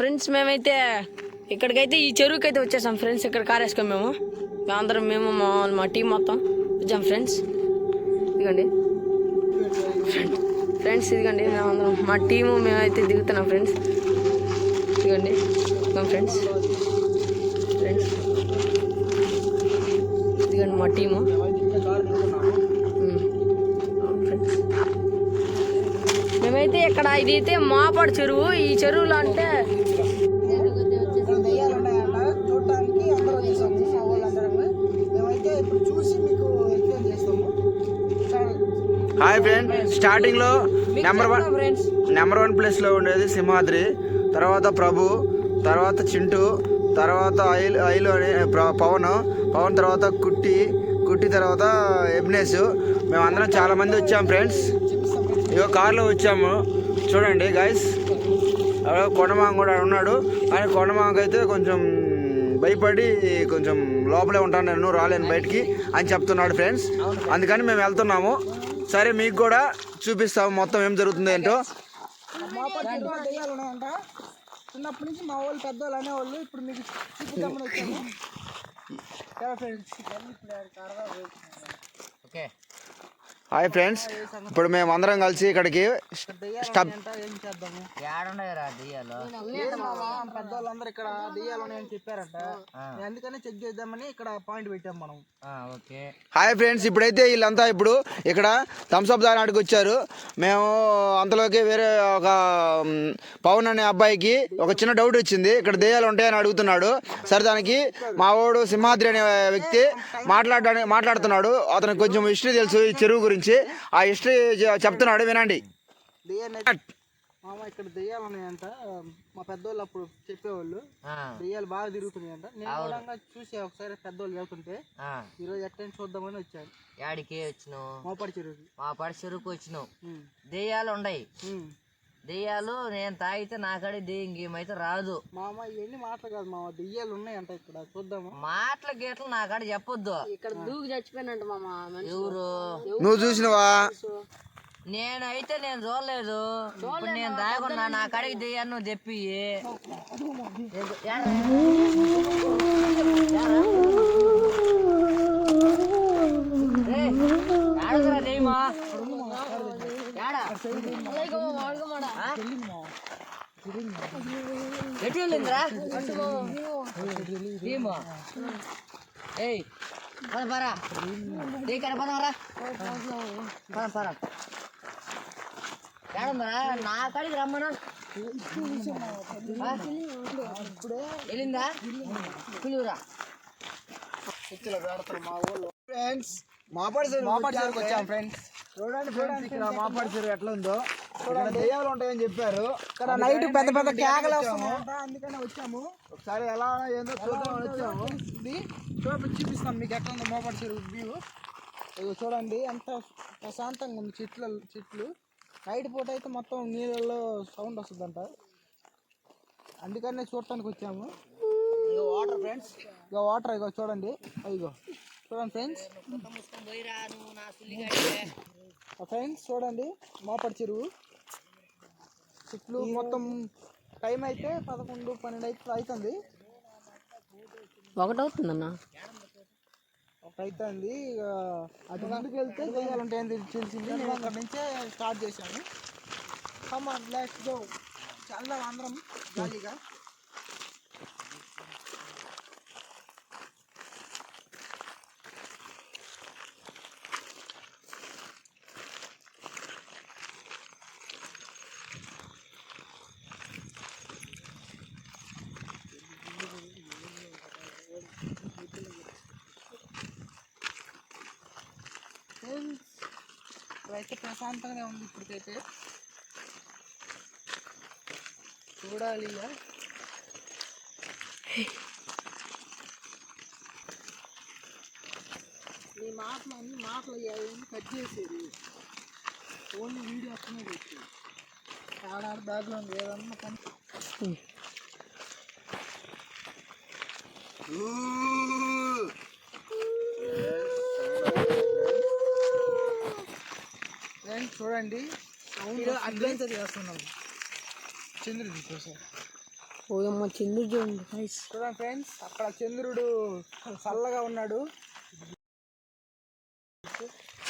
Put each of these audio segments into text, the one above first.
Friends మేమైతే ఇక్కడికైతే ఈ చెరువుకి అయితే వచ్చేసాం ఫ్రెండ్స్. ఇక్కడ కారేసుకో మేము. అందరం మేము మా మా టీం మొత్తం వచ్చాం ఫ్రెండ్స్. ఇదిగోండి. ఫ్రెండ్స్ ఇదిగండి మేము అందరం మా టీము మేమైతే దిగుతున్నాం ఫ్రెండ్స్. ఇదిగోండి ఫ్రెండ్స్. ఫ్రెండ్స్. ఇదిగోండి మా టీము. మేమైతే ఇక్కడ ఇది అయితే మాపాడు చెరువు. ఈ చెరువులో అంటే చూడటానికి అందరూ వచ్చేసాము మా మేమైతే ఇప్పుడు చూసి మీకు ఎక్స్ప్లెయిన్ చేస్తాము చాలా హాయ్ ఫ్రెండ్ స్టార్టింగ్లో నెంబర్ వన్ నెంబర్ వన్ ప్లేస్లో ఉండేది సింహాద్రి. తర్వాత ప్రభు తర్వాత చింటూ తర్వాత ఐల్ ఐలు అనే పవన్ పవన్ తర్వాత కుట్టి కుట్టి తర్వాత ఎబ్నేస్. మేమందరం చాలా మంది వచ్చాం ఫ్రెండ్స్ ఇగో కార్లో వచ్చాము. చూడండి గాయస్ కొండమాంగ కూడా ఉన్నాడు. ఆయన కొండమాంగ అయితే కొంచెం భయపడి కొంచెం లోపలే ఉంటాను నేను రాలేను బయటికి అని చెప్తున్నాడు ఫ్రెండ్స్ అందుకని మేము వెళ్తున్నాము. సరే మీకు కూడా చూపిస్తాము మొత్తం ఏం జరుగుతుందో ఏంటో. చిన్నప్పటి నుంచి మా వాళ్ళు పెద్దవాళ్ళు అనేవాళ్ళు ఇప్పుడు మీకు చూపిద్దామని వచ్చాము. ఫ్రెండ్స్ హాయ్ ఫ్రెండ్స్ ఇప్పుడు మేము అందరం కలిసి ఇక్కడికి స్టబ్ ఉన్నాయంట ఏం చేద్దాము ఏడున్నాయిరా దెయ్యాలు? లేదు మామ పెద్దవాళ్ళందరూ ఇక్కడ దెయ్యాలు ఉన్నాయని చెప్పారంట నేను అందుకనే చెక్ చేద్దామని ఇక్కడ పాయింట్ పెట్టాం మనం ఆ, ఓకే. హాయ్ ఫ్రెండ్స్ ఇప్పుడైతే వీళ్ళంతా ఇప్పుడు ఇక్కడ థమ్స్అప్ దానికి వచ్చారు. మేము అంతలోకి వేరే ఒక పవన్ అనే అబ్బాయికి ఒక చిన్న డౌట్ వచ్చింది. ఇక్కడ దెయ్యాలు ఉంటాయని అడుగుతున్నాడు. సరే దానికి మా వాడు సింహాద్రి అనే వ్యక్తి మాట్లాడడానికి మాట్లాడుతున్నాడు. అతనికి కొంచెం హిస్టరీ తెలుసు ఈ చెరువు గురించి. ఆ హిస్టరీ చెప్తున్నాడు వినండి. మామ ఇక్కడ దెయ్యాలు ఉన్నాయంట. మా పెద్దోళ్ళు అప్పుడు చెప్పేవాళ్ళు. దెయ్యాలు బాగా తిరుగుతున్నాయంట. నేను కూడా చూసి ఒకసారి పెద్దోళ్ళు వెళ్తుంటే. ఈరోజు ఎట్టని చూద్దామని వచ్చాను. యాడికి వచ్చినావు? మోపడి చెరువుకి. మా పడి చెరుకు వచ్చినావు దెయ్యాలు ఉమ్. దెయ్యాలు నేను తాగితే నాకాడే దెయ్యం గేమ్ అయితే రాదు. మామ ఇవన్నీ మాటలు కాదు మామ దెయ్యాలు ఉన్నాయంట ఇక్కడ చూద్దామా. మాటల గీటలు నాకాడ చెప్పొద్దు. ఇక్కడ దూకి చచ్చిపోయినట్టు మామ. ఎవరు? నువ్వు చూసినవా? నేనైతే నేను చూడలేదు. ఇప్పుడు నేను దాగున్నా నా కాడికి దెయ్యాన్ని నువ్వు ఏడా ఆ? ఎటు వెళ్ళిందిరా దెయ్యమా ఏయ్ పద పరా ఇక్కడ పదవరా పద పద ఏడుందరా నా కాడికి రమ్మను ఆ? వెళ్ళిందా పిలువురా ఫ్రెండ్స్ మాపాడి మాపాడి చెరువుకి వచ్చాం ఫ్రెండ్స్ చూడండి ఫ్రెండ్స్ ఇక్కడ మాపాడి చెరువు ఎట్లా ఉందో. ఇక్కడ దెయ్యాలు ఉంటాయని చెప్పారు. ఇక్కడ నైట్ పెద్ద పెద్ద కేకలు వస్తున్నాయంట అందుకనే వచ్చాము. ఒకసారి ఎలా ఏందో చూద్దామని వచ్చాము. ఇది చూడండి. చూపిస్తాం మీకు ఎట్లా ఉందో మోపడి చెరువు వ్యూ చూడండి ఎంత ప్రశాంతంగా ఉంది చెట్లు చెట్లు. నైట్ పూట అయితే మొత్తం నీళ్ళల్లో సౌండ్ వస్తుందంట. అందుకనే చూడటానికి వచ్చాము. ఇగో వాటర్ ఫ్రెండ్స్ ఇగో వాటర్ ఇగో చూడండి. ఇగో చూడండి ఫ్రెండ్స్ ఫ్రెండ్స్ చూడండి మోపడి చెరువు. చెట్లు మొత్తం టైం అయితే పదకొండు పన్నెండు అయితే అవుతుంది ఒకటవుతుందన్న ఒక అవుతుంది ఇక అటు ముందుకు వెళ్తే దెయ్యాలు ఉంటాయని తెలి- తెలిసింది. నేను అక్కడ నుంచే స్టార్ట్ చేశాను. లెట్స్ గో చాలా అందరం జాలీగా. అయితే ప్రశాంతంగా ఉంది ఇప్పటికైతే. చూడాలి ఇక. నీ మాటలు అన్ని మాటలు అయ్యాయి కట్ చేసేది. ఓన్లీ వీడియో వస్తూనే పెట్టి ఆడాడ బ్యాక్గ్రౌండ్ ఏదన్నా పని. ఫ్రెండ్స్ చూడండి. అడ్వెంచర్ చేస్తున్నాం. చంద్రుడి కోసం. ఓయమ్మ చంద్రుడు. చూడండి చూడండి ఫ్రెండ్స్ అక్కడ చంద్రుడు చల్లగా ఉన్నాడు.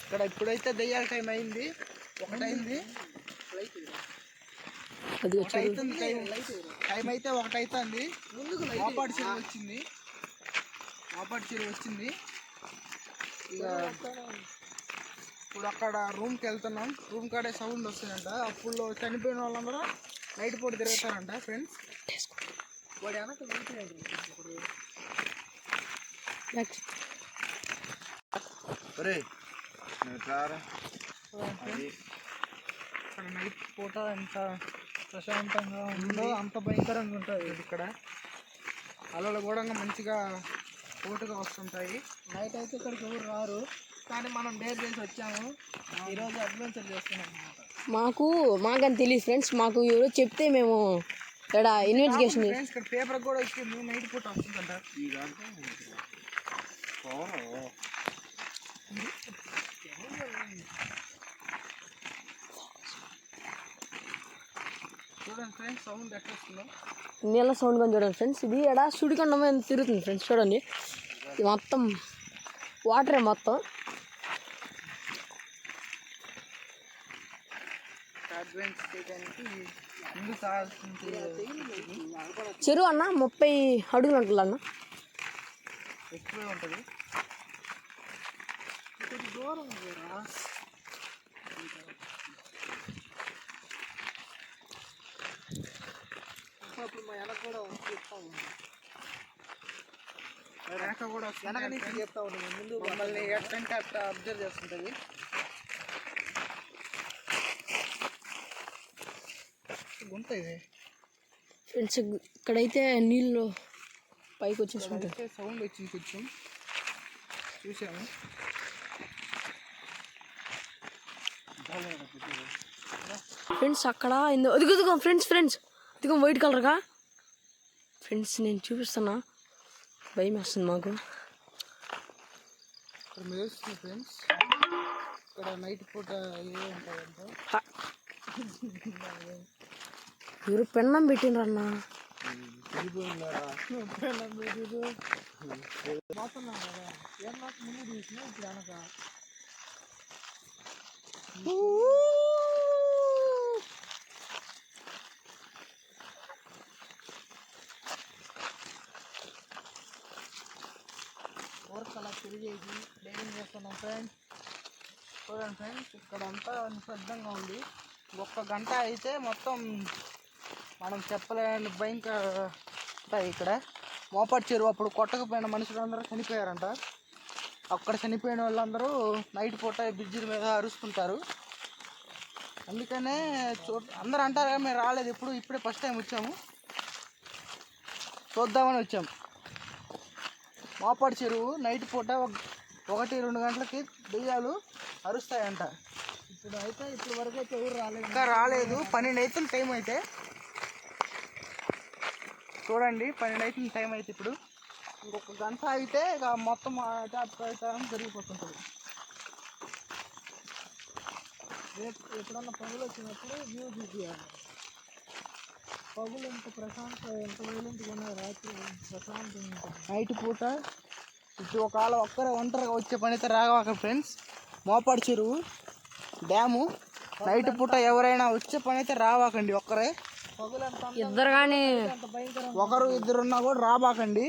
ఇక్కడ ఇప్పుడైతే దెయ్యాల టైం అయింది. ఒకటైంది. అది టైం టైం అయితే ఒకటి అవుతుంది మోపాటి చెరువు వచ్చింది. మోపాటి చెరువు వచ్చింది. ఇక ఇప్పుడు అక్కడ రూమ్కి వెళ్తున్నాం. రూమ్ కాడే సౌండ్ వస్తుందంట. అప్పుడు చనిపోయిన వాళ్ళందరూ నైట్ పూట తిరుగుతారంట ఫ్రెండ్స్ వాడు వెనక ఇప్పుడు ఇక్కడ నైట్ పూట ఎంత ప్రశాంతంగా ఉందో అంత భయంకరంగా ఉంటుంది ఇక్కడ. అలలు కూడా మంచిగా పోటుగా వస్తుంటాయి. నైట్ అయితే ఇక్కడికి ఎవరు రారు. కానీ మనం డేర్ చేసి వచ్చాము. ఈరోజు అడ్వెంచర్ చేస్తున్నాం మాకు మాకని తెలియదు ఫ్రెండ్స్. మాకు ఎవరో చెప్తే మేము ఇక్కడ ఇన్వెస్టిగేషన్ ఫ్రెండ్స్ ఇక్కడ పేపర్ కూడా వచ్చింది నైట్ పూట వస్తుందంట. ఈ దాంట్లో పవన్ చూడండి ఫ్రెండ్స్ సౌండ్ ఎట్లా వస్తుందో. నీళ్ళ సౌండ్ కానీ చూడండి ఫ్రెండ్స్ ఇది ఎడా సుడికొండ తిరుగుతుంది ఫ్రెండ్స్ చూడండి. ఇది మొత్తం వాటరే మొత్తం అడ్వెంచర్ చేయడానికి ముందు సాగాల్సింది చెరువు అన్న ముప్పై అడుగులు ఉంటుంది అన్న ఎక్కువే ఉంటుంది. అప్పుడు మా వెనక కూడా చెప్తా ఉంది వెనక కూడా వెనక నుంచి చెప్తా ఉంటుంది ముందు మమ్మల్ని ఎట్టంటే అట్లా అబ్జర్వ్ చేస్తుంటుంది గుంట ఇది. ఫ్రెండ్స్ ఇక్కడైతే నీళ్ళు పైకి అయితే సౌండ్ వచ్చింది కొంచెం. చూసాము ఫ్రెండ్స్ అక్కడ ఇందో అదిగో అదిగో ఫ్రెండ్స్ ఫ్రెండ్స్ ఇదిగో వైట్ కలర్గా ఫ్రెండ్స్ నేను చూపిస్తున్నా. భయం వేస్తుంది మాకు. ఫ్రెండ్స్ ఇక్కడ నైట్ పూట ఏ ఉంటాయంటే. ఎవరు పెన్నం పెట్టిండ్రు అన్న మాత్రం కదా ఏం నాకు ముందు తీసిన ఇప్పుడు అనక వర్క్ అలా తిరిగేది డైరింగ్ చేస్తున్నాం ఫ్రెండ్స్ చూడండి ఫ్రెండ్స్ ఇక్కడ అంతా నిశ్శబ్దంగా ఉంది ఒక్క గంట అయితే మొత్తం మనం చెప్పలేని భయంకర ఉంటాయి ఇక్కడ. మోపాటి చెరువు అప్పుడు కొట్టకపోయిన మనుషులందరూ చనిపోయారంట. అక్కడ చనిపోయిన వాళ్ళందరూ నైట్ పూట బ్రిడ్జిల మీద అరుస్తుంటారు. అందుకనే చూ అందరూ అంటారు కదా మేము రాలేదు ఎప్పుడు ఇప్పుడే ఫస్ట్ టైం వచ్చాము. చూద్దామని వచ్చాము మోపాడు చెరువు నైట్ పూట ఒక- ఒకటి రెండు గంటలకి దెయ్యాలు అరుస్తాయంట. ఇప్పుడు అయితే ఇప్పుడు వరకు అయితే ఎవరు రాలేదు. ఇంకా రాలేదు. పన్నెండు అవుతుంది టైం అయితే. చూడండి పన్నెండు అవుతుంది టైం అయితే ఇప్పుడు. ఇంకొక గంట అయితే ఇక మొత్తం ప్రచారం జరిగిపోతుంటుంది. రేపు ఎప్పుడన్నా పగులు వచ్చినప్పుడు వ్యూ చూపించాలి పగులు ఎంత ప్రశాంత ఎంత వైలెంట్గా ఉన్నది రాత్రి ప్రశాంతంగా నైట్ పూట ఇటు ఒకవేళ ఒక్కరే ఒంటరిగా వచ్చే పని అయితే రాగవాక ఫ్రెండ్స్ మోపాడు చెరువు డ్యాము. నైట్ పూట ఎవరైనా వచ్చే పని అయితే రావాకండి ఒక్కరే. ఇద్దరు కానీ ఒకరు ఇద్దరు ఉన్నా కూడా రాబాకండి.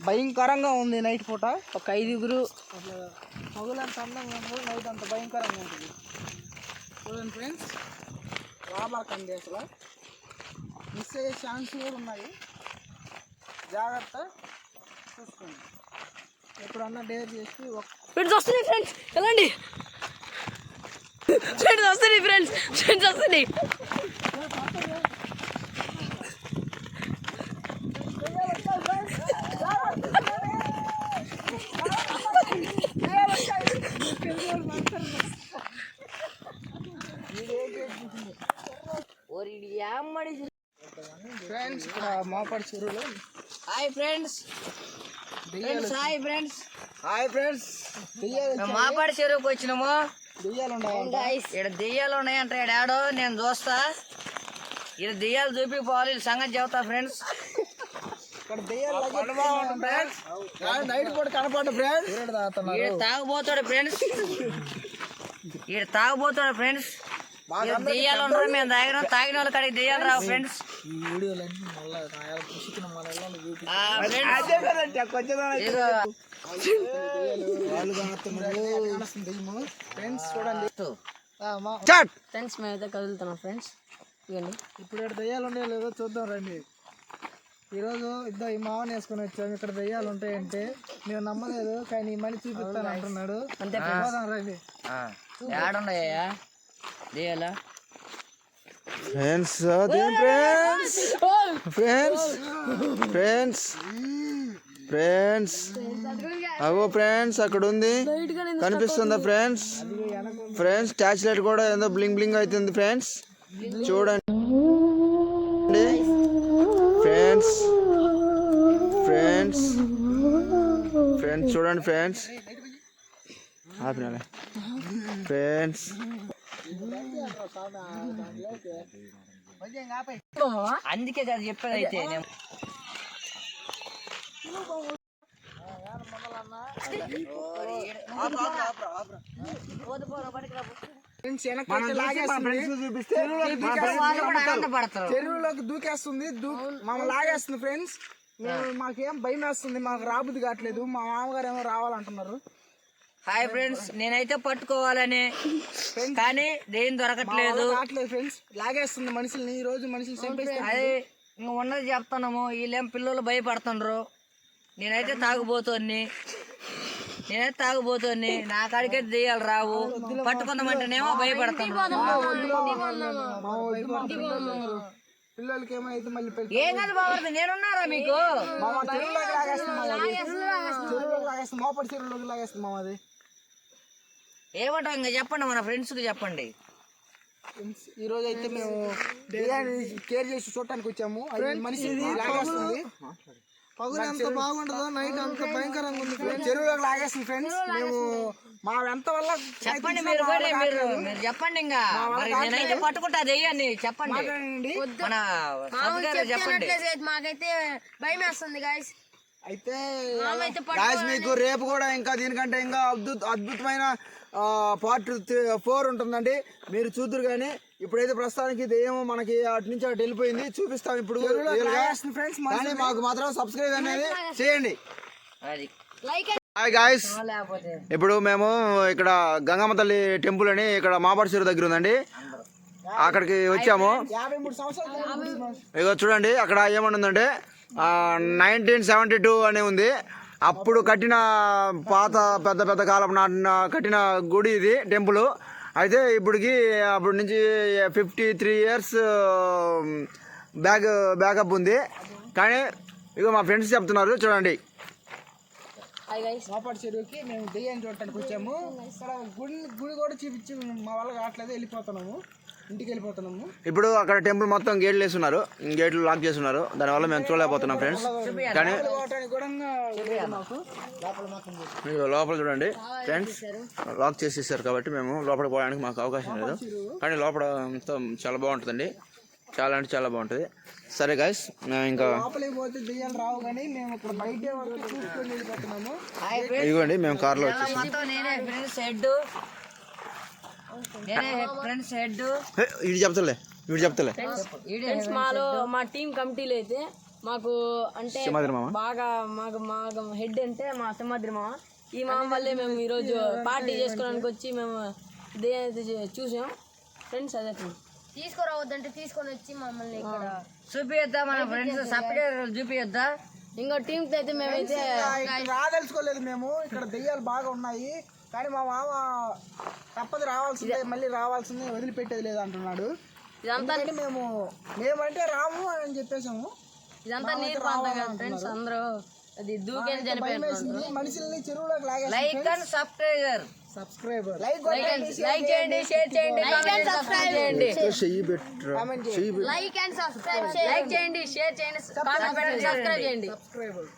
భయంకరంగా ఉంది నైట్ పూట. ఒక ఐదుగురు. పగులంత అందంగా ఉంటుంది నైట్ అంత భయంకరంగా ఉంటుంది చూడండి ఫ్రెండ్స్ రాబాకండి అసలు. మిస్ అయ్యే ఛాన్స్ కూడా ఉన్నాయి. జాగ్రత్త చూసుకోండి. ఎప్పుడన్నా డేర్ చేసి ఫ్రెండ్స్ వస్తున్నాయి ఫ్రెండ్స్ వెళ్ళండి. ఫ్రెండ్స్ వస్తున్నాయి ఫ్రెండ్స్ ఫ్రెండ్స్ వస్తున్నాయి. ఫ్రెండ్స్ ఇక్కడ మాపాడు చెరువులో hi friends friends hi friends hi friends మాపాడి చెరువుకి వచ్చినాము. దెయ్యాలు ఉన్నాయి? ఇక్కడ దెయ్యాలు ఉన్నాయంట ఈడ ఆడో నేను చూస్తా. ఇది దెయ్యాలు చూపిపోవాలి వీళ్ళ సంగతి చెబుతా ఫ్రెండ్స్ ఇక్కడ నైట్ పూట కనపడ్డ ఫ్రెండ్స్ ఈడ తాగుబోతాడు ఫ్రెండ్స్ ఈడ తాగుబోతాడు ఫ్రెండ్స్ దెయ్యాలు ఉండరు మేము తాగినాం తాగిన వాళ్ళ కాడికి దెయ్యాలు రావు ఫ్రెండ్స్ ఈ వీడియోలన్నీ మళ్ళీ మన వాళ్ళు ఫ్రెండ్స్ చూడండి. ఆ, మా చాట్. ఫ్రెండ్స్ మేమైతే కదులుతున్నాం ఫ్రెండ్స్ ఇవ్వండి. ఇప్పుడు ఇక్కడ దెయ్యాలు ఉన్నాయో లేదో చూద్దాం రండి. ఈరోజు ఇద్దరు ఈ మావని వేసుకొని వచ్చాము. ఇక్కడ దెయ్యాలు ఉంటాయంటే మేము నమ్మలేదు కానీ ఈ మనిషి చూపిస్తాను అంటున్నాడు. అంతే రండి. ఏడున్నాయా దెయ్యాలా friends friends friends friends friends అగో ఫ్రెండ్స్ అక్కడ ఉంది కనిపిస్తుందా ఫ్రెండ్స్ ఫ్రెండ్స్ ట్యాచ్ లైట్ కూడా ఏదో బ్లింగ్ బ్లింగ్ అవుతుంది ఫ్రెండ్స్ చూడండి. ఫ్రెండ్స్ ఫ్రెండ్స్ ఫ్రెండ్స్ చూడండి ఫ్రెండ్స్ ఆపినాలే ఫ్రెండ్స్ అందుకే కదా చెప్పేది అయితే చెరువులోకి దూకేస్తుంది. దూ మమ్మల్ని లాగేస్తుంది ఫ్రెండ్స్. మాకేం భయం వేస్తుంది మాకు రాబుద్ది కావట్లేదు. మా మామగారు ఏమో రావాలంటున్నారు. హాయ్ ఫ్రెండ్స్ నేనైతే పట్టుకోవాలని కానీ దేని దొరకట్లేదు ఫ్రెండ్స్ లాగేస్తుంది మనుషుల్ని ఈ రోజు మనుషులు అది ఇంక ఉన్నది చెప్తున్నాము వీళ్ళేం పిల్లలు భయపడుతుండ్రు నేనైతే తాగుబోతోని నేనైతే తాగుబోతోని నా కాడికే దెయ్యాలు రావు పట్టుకుందామంటేనేమో పిల్లలు పిల్లలకి మళ్ళీ ఏం కాదు నేనున్నారా మీకు మోపడి చెరువులోకి లాగేస్తుంది మామ అది ఏమంటాం ఇంకా చెప్పండి మన ఫ్రెండ్స్కి చెప్పండి ఈ రోజు అయితే మేము బిర్యానీ కేర్ చేసి చూడటానికి వచ్చాము. అది మనిషి లాగేస్తుంది. పగులు ఎంత బాగుంటుందో నైట్ అంత భయంకరంగా ఉంది ఫ్రెండ్స్. చెరువులోకి లాగేస్తుంది ఫ్రెండ్స్. మేము మా ఎంత వల్ల చెప్పండి మీరు కూడా మీరు మీరు చెప్పండి ఇంకా. నేనైతే పట్టుకుంటా దెయ్యాన్ని. చెప్పండి. మన చెప్పండి. మాకైతే భయం వేస్తుంది గాయస్ అయితే మీకు రేపు కూడా ఇంకా దీనికంటే ఇంకా అద్భుత అద్భుతమైన పార్ట్ ఫోర్ ఉంటుందండి. మీరు చూద్దరు కానీ ఇప్పుడైతే ప్రస్తుతానికి దెయ్యం మనకి అటు నుంచి అటు వెళ్ళిపోయింది. చూపిస్తాం ఇప్పుడు కానీ మాకు మాత్రం సబ్స్క్రైబ్ అనేది చేయండి. హాయ్ గాయస్ ఇప్పుడు మేము ఇక్కడ గంగమ్మ తల్లి టెంపుల్ అని ఇక్కడ మాపాడు చెరువు దగ్గర ఉందండి. అక్కడికి వచ్చాము. ఇగో చూడండి అక్కడ ఏమనుందంటే నైన్టీన్ సెవెంటీ టూ అని ఉంది. అప్పుడు కట్టిన పాత పెద్ద పెద్ద కాలం నాటిన కట్టిన గుడి ఇది టెంపుల్. అయితే ఇప్పటికి అప్పటి నుంచి fifty three years back backup ఉంది. కానీ ఇగో మా ఫ్రెండ్స్ చెప్తున్నారు చూడండి. హాయ్ గైస్ మాపాడు చెరువుకి మేము దెయ్యాన్ని చూడటానికి వచ్చాము. ఇక్కడ గుడి గుడి కూడా చూపించి మా వల్ల కావట్లేదు వెళ్ళిపోతున్నాము. ఇంటికి వెళ్ళిపోతున్నాము ఇప్పుడు అక్కడ టెంపుల్ మొత్తం గేట్లు వేస్తున్నారు. గేట్లు లాక్ చేస్తున్నారు. దానివల్ల మేము చూడలేకపోతున్నాం ఫ్రెండ్స్. కానీ లోపల చూడండి. ఫ్రెండ్స్ లాక్ చేసేసారు కాబట్టి మేము లోపలికి పోవడానికి మాకు అవకాశం లేదు. కానీ లోపల అంతా చాలా బాగుంటుందండి. చాలా అంటే చాలా బాగుంటుంది. సరే గాయస్ ఇంకా లోపలికి పోతే దెయ్యాలు రావు కానీ మేము ఇక్కడ బయటే వరకు చూసుకొని వెళ్ళిపోతున్నాము. ఇదిగోండి మేము కార్లో వచ్చేసాం మొత్తం నేనే ఫ్రెండ్స్ హెడ్ చెప్తలే చెప్తలే. ఫ్రెండ్స్ మాలో మా టీం కమిటీలో అయితే మాకు అంటే బాగా మాకు మాకు హెడ్ అంటే మా సింహాద్రి మామ. ఈ మామ వల్లే మేము ఈరోజు పార్టీ చేసుకోవడానికి వచ్చి మేము ఇదే చూసాం. ఫ్రెండ్స్ అదే తీసుకురావద్దంటే తీసుకొని వచ్చి మమ్మల్ని ఇక్కడ చూపియద్దా మన ఫ్రెండ్స్ సపరేట్ చూపియద్దా ఇంకో టీంతో అయితే మేమైతే రాదలుచుకోలేదు మేము. ఇక్కడ దెయ్యాలు బాగా ఉన్నాయి. కానీ మా మామ తప్పదు రావాల్సిందే మళ్ళీ రావాల్సిందే వదిలిపెట్టేది లేదు అంటున్నాడు. ఇదంతా మేము మేమంటే రాము అని చెప్పేసాము ఇదంతా నీరు ఫ్రెండ్స్ అందరూ. అది దూకేని చనిపోయారు వేసింది. మనుషుల్ని చెరువులోకి లాగేసి like and subscriber subscriber like like చేయండి షేర్ చేయండి సబ్స్క్రైబ్ చేయండి చెయ్యి పెట్టరా చెయ్యి పెట్టు. లైక్ అండ్ సబ్స్క్రైబ్ లైక్ చేయండి. షేర్ చేయండి. కామెంట్ పెట్టండి సబ్స్క్రైబ్ చేయండి. సబ్స్క్రైబర్